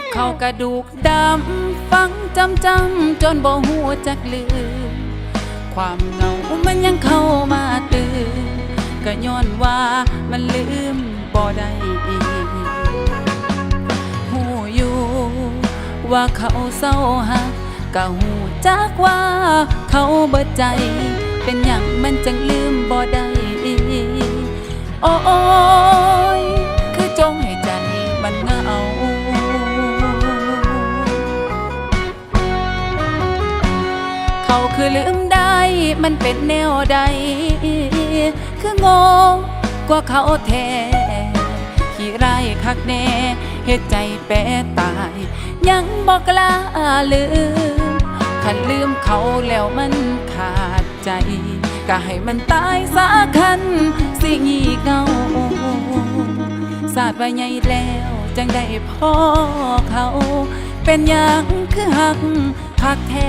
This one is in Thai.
บเข้ากระดูกดำฟังจำจำจนบ่หัวจักลืม ความเหงามันยังเข้ามาตื่นก็ย้อนว่ามันลืมบ่ได้อีกหูอยู่ว่าเขาเศร้าหักก็หูจักว่าเขาเบิดใจ เป็นอย่างมันจังลืมบ่ได้โอ้ เขาคือลืมได้มันเป็นแนวใด คือโง่กว่าเขาแท้ขี้ไรคักแน่เหตุใจแปรตาย ยังบอกกล้าลืมคันลืมเขาแล้วมันขาดใจก็ให้มันตายสาคันสิงีเงาสาดไว้ใหญ่แล้วจังได้พ่อเขา เป็นอย่างคือหักพักแท้